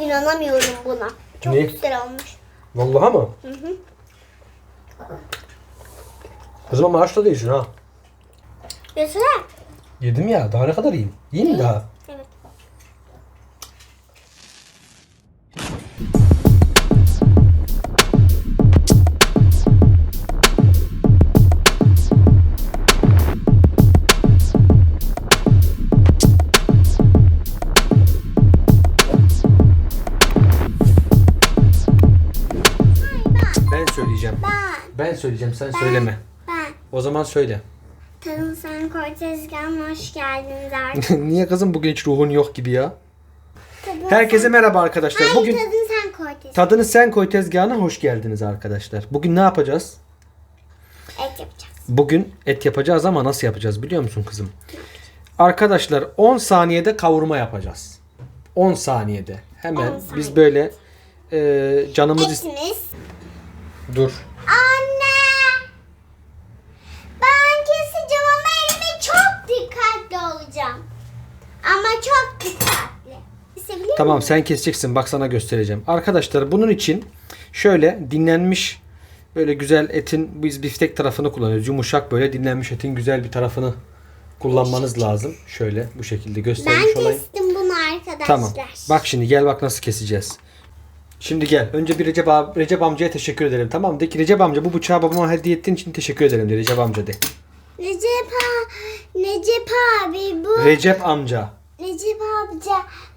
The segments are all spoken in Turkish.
İnanamıyorum buna. Çok Ne? güzel olmuş. Vallahi mı? Hı hı. Kızım ama aç da değilsin ha. Yesene. Yedim ya. Daha ne kadar yiyeyim? Yiyeyim mi daha? Söyleyeceğim. Ben, Ben söyleyeceğim sen söyleme. ben. O zaman söyle. Tadın sen koy tezgahına hoş geldiniz artık. Niye kızım bugün hiç ruhun yok gibi ya? Tadın Herkese merhaba arkadaşlar. Hayır Bugün tadın sen koy tezgahına. Tadını Sen Koy tezgahına hoş geldiniz arkadaşlar. Bugün ne yapacağız? Et yapacağız. Bugün et yapacağız ama nasıl yapacağız biliyor musun kızım? Arkadaşlar 10 saniyede kavurma yapacağız. 10 saniyede. Hemen 10 biz saniye. böyle e, canımız Etimiz. Dur. Anne! Ben keseceğim ama elime çok dikkatli olacağım. Ama çok dikkatli. Kesebilir Tamam miyim? sen keseceksin bak sana göstereceğim. Arkadaşlar bunun için şöyle dinlenmiş böyle güzel etin biz biftek tarafını kullanıyoruz. Yumuşak böyle dinlenmiş etin güzel bir tarafını kullanmanız lazım. Şöyle bu şekilde göstermiş Ben olayım. kestim bunu arkadaşlar. Tamam. Bak şimdi gel bak nasıl keseceğiz. Şimdi gel. Önce bir Recep, ab- Recep amcaya teşekkür edelim. Tamam mı? De ki Recep amca bu bıçağı babama hediye ettiğin için teşekkür ederim de Recep amca de. Necip, ha, Necip abi bu Recep amca. Necip amca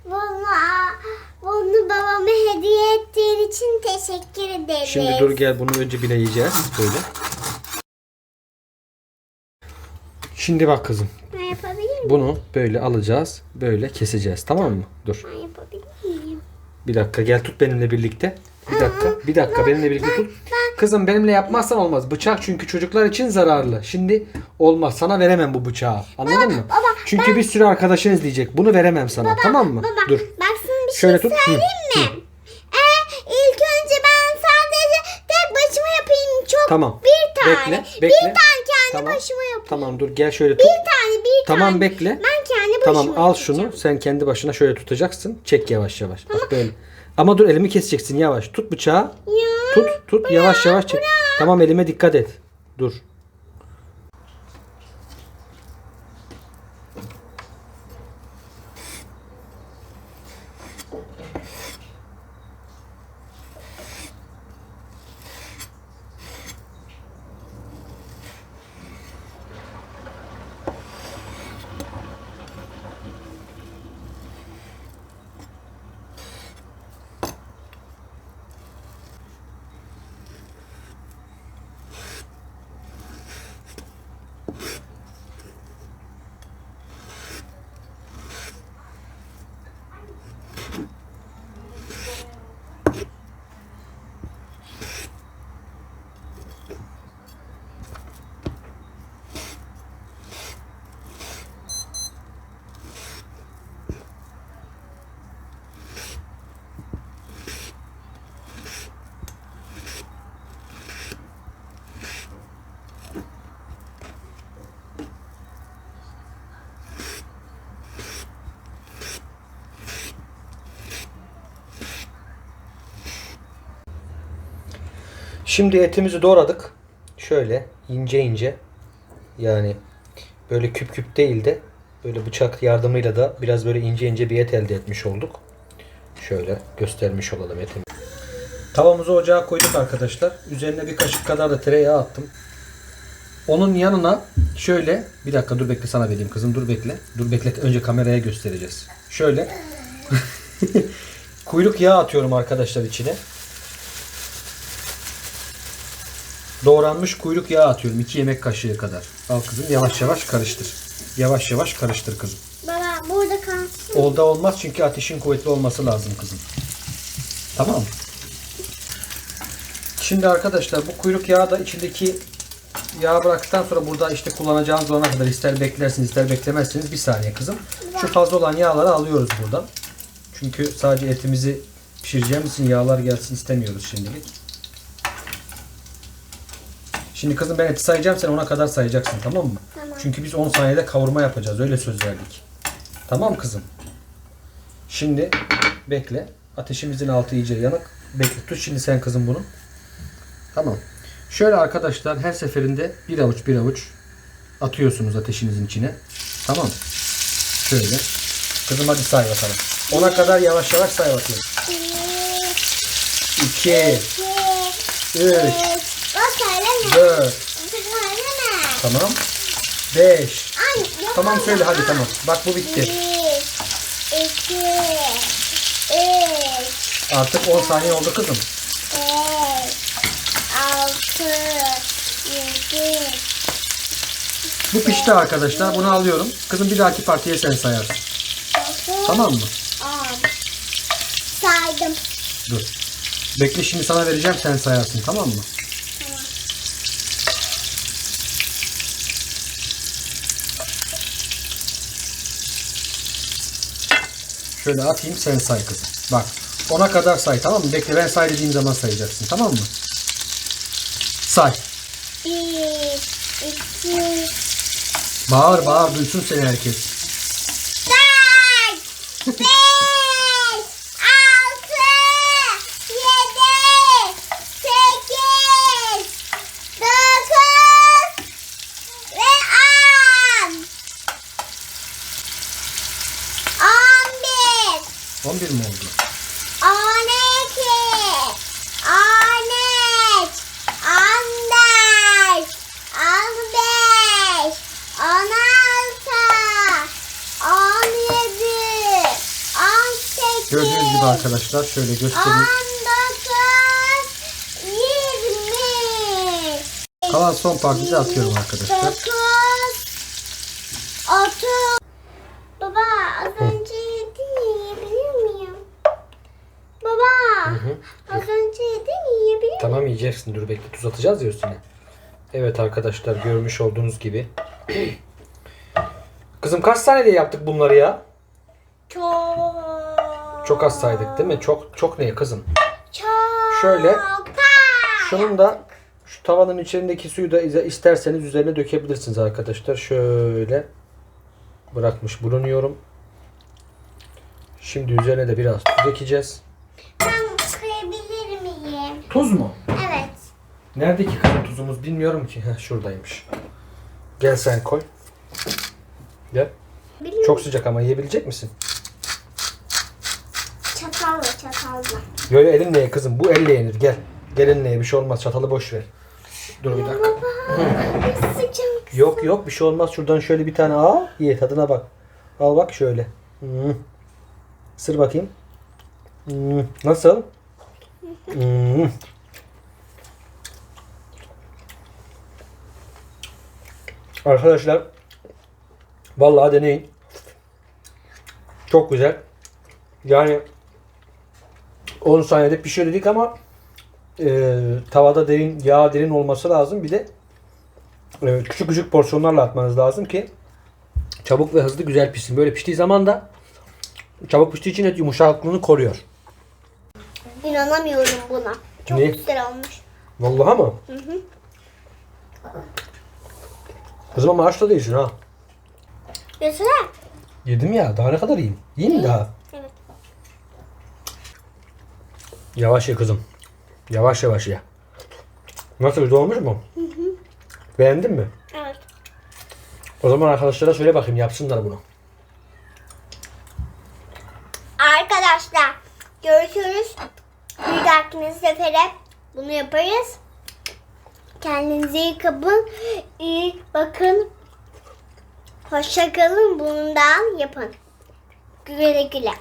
bunu bunu babama hediye ettiğin için teşekkür ederim. Şimdi dur gel bunu önce bileyeceğiz böyle. Şimdi bak kızım. Ben yapabilir miyim? Bunu böyle alacağız. Böyle keseceğiz. Tamam mı? Dur. Ben yapabilir miyim? Bir dakika gel tut benimle birlikte. Bir dakika. Bir dakika benimle birlikte tut. Kızım benimle yapmazsan olmaz. Bıçak çünkü çocuklar için zararlı. Şimdi olmaz. Sana veremem bu bıçağı. Anladın mı? baba, Çünkü bir sürü arkadaşın izleyecek. Bunu veremem sana. tamam mı? Baba Dur. baksana bir Şöyle şey tut. Hı, söyleyeyim mi? Ee, ilk önce ben sadece tek başıma yapayım. Çok Tamam. bir tane. Bekle, Bir bekle. tane kendi Tamam. başıma yapayım. Tamam dur gel şöyle tut. Bir tane bir Tamam, tane. bekle. Ben kendi başıma Tamam al şunu. yapacağım. Sen kendi başına şöyle tutacaksın. Çek yavaş yavaş. Böyle. Ama dur elimi keseceksin yavaş. Tut bıçağı. Tut tut yavaş yavaş çek. Tamam elime dikkat et. Dur. Şimdi etimizi doğradık. Şöyle ince ince. Yani böyle küp küp değil de böyle bıçak yardımıyla da biraz böyle ince ince bir et elde etmiş olduk. Şöyle göstermiş olalım etimi. Tavamızı ocağa koyduk arkadaşlar. Üzerine bir kaşık kadar da tereyağı attım. Onun yanına şöyle bir dakika dur bekle sana vereyim kızım dur bekle. Dur bekle önce kameraya göstereceğiz. Şöyle kuyruk yağı atıyorum arkadaşlar içine. Doğranmış kuyruk yağı atıyorum 2 yemek kaşığı kadar. Al kızım yavaş yavaş karıştır. Yavaş yavaş karıştır kızım. Baba burada kalsın. Olda olmaz çünkü ateşin kuvvetli olması lazım kızım. Tamam mı? Şimdi arkadaşlar bu kuyruk yağı da içindeki yağı bıraktıktan sonra burada işte kullanacağınız zamana kadar ister beklersiniz ister beklemezsiniz bir saniye kızım. Şu fazla olan yağları alıyoruz buradan. Çünkü sadece etimizi pişireceğimiz için yağlar gelsin istemiyoruz şimdilik. Şimdi kızım ben eti sayacağım sen ona kadar sayacaksın tamam mı? Tamam. Çünkü biz 10 saniyede kavurma yapacağız öyle söz verdik. Tamam kızım. Şimdi bekle. Ateşimizin altı iyice yanık. Bekle tut şimdi sen kızım bunu. Tamam. Şöyle arkadaşlar her seferinde bir avuç bir avuç atıyorsunuz ateşinizin içine. Tamam. Şöyle. Kızım hadi say bakalım. Ona kadar yavaş yavaş say bakayım. Bir, 2, iki, 3, üç. O söyleme. 4, Söyleme. tamam. 5. Anne, Tamam söyle hadi tamam. Bak bu bitti. İki, üç, Artık 10 saniye oldu kızım. beş, altı, yedi, Bu pişti arkadaşlar. Bunu alıyorum. Kızım bir dahaki partiye sen sayarsın. dokuz, Tamam mı? on. Saydım. Dur. Bekle şimdi sana vereceğim sen sayarsın tamam mı? Şöyle atayım sen say kızım. Bak 10'a kadar say tamam mı? Bekle ben say dediğim zaman sayacaksın tamam mı? Say. 1, 2, Bağır bağır duysun seni herkes. 3, 4, 5, mi oldu? on iki, on üç, on dört, on yedi, on sekiz, Gördüğünüz gibi arkadaşlar şöyle göstereyim. on dokuz, yirmi. Kalan son partide atıyorum arkadaşlar. Dokuz, otuz. Baba az önce yedin yiyebilir miyim? Baba hı. az önce yedin yiyebilir miyim? Tamam yiyeceksin dur bekle tuz atacağız ya üstüne. Evet arkadaşlar görmüş olduğunuz gibi. Kızım kaç saniyede yaptık bunları ya? Çok. Çok az saydık değil mi? Çok çok ne kızım? Çok. Şöyle. Şunun da şu tavanın içindeki suyu da isterseniz üzerine dökebilirsiniz arkadaşlar. Şöyle bırakmış bulunuyorum. Şimdi üzerine de biraz tuz ekeceğiz. Ben koyabilir miyim? Tuz mu? Nerede ki kızım tuzumuz bilmiyorum ki. Heh, şuradaymış. Gel sen koy. Gel. Bilir Çok sıcak ama yiyebilecek misin? Çatalla çatalla. Yo yo elinle ye kızım. Bu elle yenir. Gel. Gel elinle ye. Bir şey olmaz. Çatalı boş ver. Dur bir dakika. Baba sıcak. Yok yok bir şey olmaz. Şuradan şöyle bir tane al. Ye tadına bak. Al bak şöyle. Hmm. Sır bakayım. Hmm. Nasıl? Hmm. Arkadaşlar vallahi deneyin. Çok güzel. Yani 10 saniyede pişiyor dedik ama e, tavada derin yağ derin olması lazım. Bir de e, küçük küçük porsiyonlarla atmanız lazım ki çabuk ve hızlı güzel pişsin. Böyle piştiği zaman da çabuk piştiği için et yumuşaklığını koruyor. İnanamıyorum buna. Çok Ne? güzel olmuş. Vallahi mı? Kızım ama aç da değilsin ha. Güzel. Yedim ya. Daha ne kadar yiyeyim? Yiyeyim mi daha? Evet. Yavaş ye kızım. Yavaş yavaş ye. Nasıl güzel olmuş mu? Beğendin mi? Evet. O zaman arkadaşlara söyle bakayım yapsınlar bunu. Arkadaşlar görüşürüz. Bir dahaki sefere bunu yaparız. Kendinize iyi bakın. İyi bakın. Hoşça kalın. Bundan yapın. Güle güle.